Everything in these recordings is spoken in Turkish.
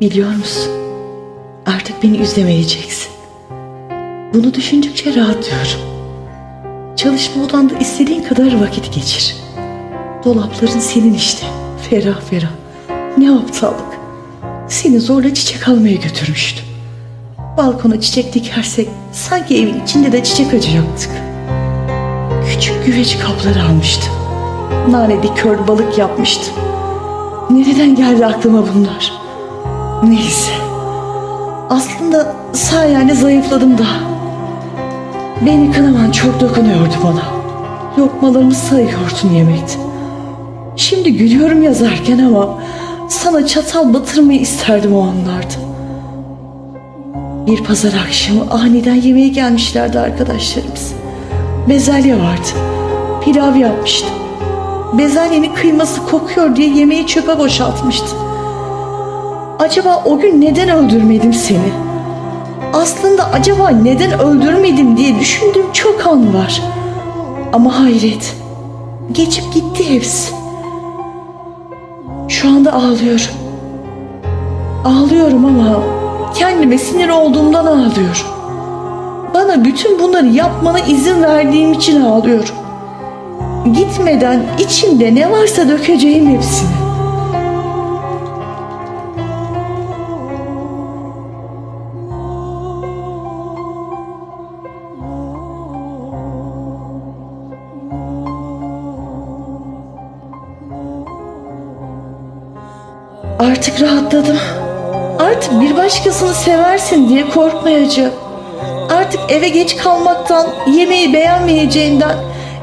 Biliyor musun? Artık beni üzlemeyeceksin. Bunu düşündükçe rahatlıyorum. Çalışma odanda istediğin kadar vakit geçir. Dolapların senin işte. Ferah ferah. Ne aptallık. Seni zorla çiçek almaya götürmüştüm. Balkona çiçek dikersek sanki evin içinde de çiçek acıyacaktık. Küçük güveç kapları almıştım. Nane dikör balık yapmıştım. Nereden geldi aklıma bunlar? Neyse. Aslında sayende zayıfladım da. Beni kınaman çok dokunuyordu bana. Lokmalarımı sayıyordun yemekte. Şimdi gülüyorum yazarken ama sana çatal batırmayı isterdim o anlarda. Bir pazar akşamı aniden yemeğe gelmişlerdi arkadaşlarımız. Bezelye vardı. Pilav yapmıştım. Bezelyenin kıyması kokuyor diye yemeği çöpe boşaltmıştım. Acaba o gün neden öldürmedim seni? Aslında acaba neden öldürmedim diye düşündüğüm çok an var. Ama hayret. Geçip gitti hepsi. Şu anda ağlıyorum. Ağlıyorum ama kendime sinir olduğumdan ağlıyorum. Bana bütün bunları yapmana izin verdiğim için ağlıyorum. Gitmeden içimde ne varsa dökeceğim hepsini. Artık rahatladım. Artık bir başkasını seversin diye korkmayacağım. Artık eve geç kalmaktan, yemeği beğenmeyeceğinden,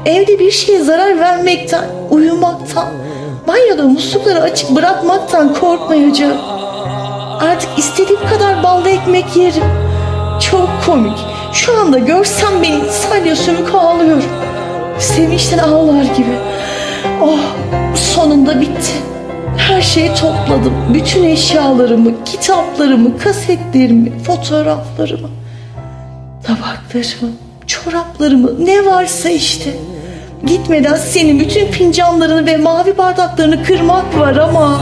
evde bir şeye zarar vermekten, uyumaktan, banyoda muslukları açık bırakmaktan korkmayacağım. Artık istediğim kadar ballı ekmek yerim. Çok komik. Şu anda görsem beni salya sümük ağlıyorum. Sevinçten ağlar gibi. Oh sonunda bitti. Her şeyi topladım. Bütün eşyalarımı, kitaplarımı, kasetlerimi, fotoğraflarımı, tabaklarımı, çoraplarımı ne varsa işte. Gitmeden senin bütün fincanlarını ve mavi bardaklarını kırmak var ama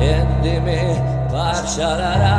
Kendimi parçalara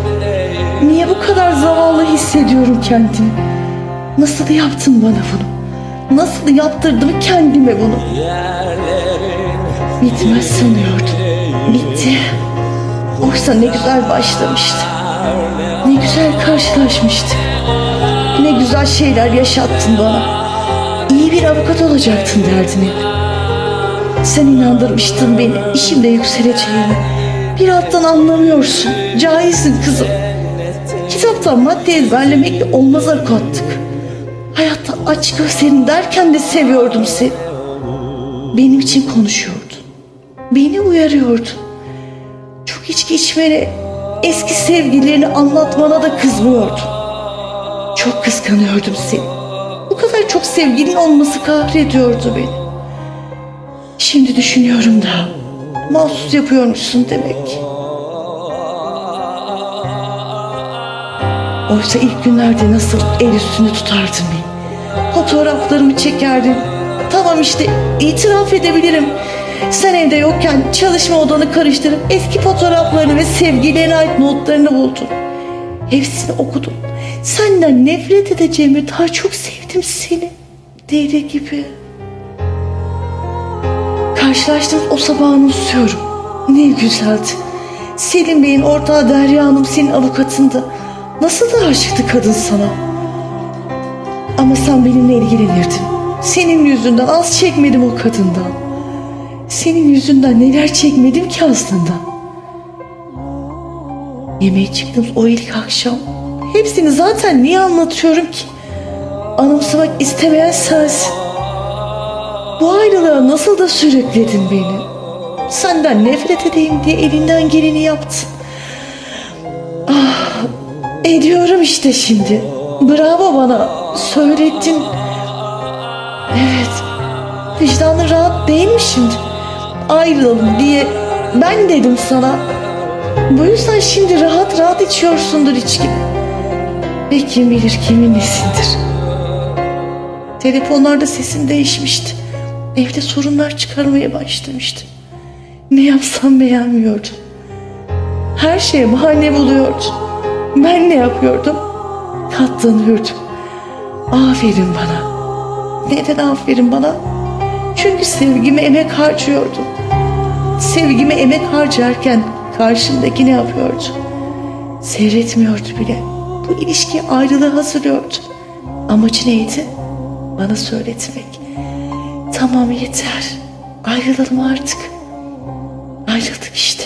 Niye bu kadar zavallı hissediyorum kendimi? Nasıl yaptın bana bunu? Nasıl yaptırdım kendime bunu? Bitmez sanıyordum. Bitti. Oysa ne güzel başlamıştı. Ne güzel karşılaşmıştık. Ne güzel şeyler yaşattın bana. İyi bir avukat olacaktın derdin hep. Sen inandırmıştın beni işimde yükseleceğimi. Bir alttan anlamıyorsun. Cahilsin kızım. Kitaptan madde ezberlemekle olmaz avukattık. Hayatta aç gözlerin derken de seviyordum seni. Benim için konuşuyordun. Beni uyarıyordun. Çok içki içmene, eski sevgililerini anlatmana da kızmıyordun. Çok kıskanıyordum seni. Bu kadar çok sevgilin olması kahrediyordu beni. Şimdi düşünüyorum da mahsus yapıyormuşsun demek. Oysa ilk günlerde nasıl el üstünde tutardın beni. Fotoğraflarımı çekerdin. Tamam işte itiraf edebilirim. Sen evde yokken çalışma odanı karıştırıp eski fotoğraflarını ve sevgilerine ait notlarını buldun. Hepsini okudum. Senden nefret edeceğimi daha çok sevdim seni. Deli gibi. Karşılaştığımız o sabahı unutuyorum. Ne güzeldi. Selim Bey'in ortağı Derya Hanım senin avukatındı. Nasıl da aşıktı kadın sana. Ama sen benimle ilgilenirdin. Senin yüzünden az çekmedim o kadından. Senin yüzünden neler çekmedim ki aslında. Yemeğe çıktığımız o ilk akşam hepsini zaten niye anlatıyorum ki? Anımsamak istemeyen sensin. Bu ayrılığa nasıl da sürükledin beni. Senden nefret edeyim diye elinden geleni yaptın. Ediyorum işte şimdi. Bravo bana. Söylettin. Evet. Vicdanın rahat değil mi şimdi? Ayrılalım diye ben dedim sana. Bu yüzden şimdi rahat rahat içiyorsundur içki. Ve kim bilir kimin nesindir. Telefonlarda sesin değişmişti. Evde sorunlar çıkarmaya başlamıştı. Ne yapsam beğenmiyordum. Her şeye bahane buluyordu. Ben ne yapıyordum? Katlanıyordum. Aferin bana. Neden aferin bana? Çünkü sevgime emek harcıyordum. Sevgime emek harcarken karşımdaki ne yapıyordu? Seyretmiyordu bile. Bu ilişki ayrılığa hazırlıyordu. Amacı neydi? Bana söyletmek. Tamam yeter. Ayrılalım artık. Ayrıldık işte.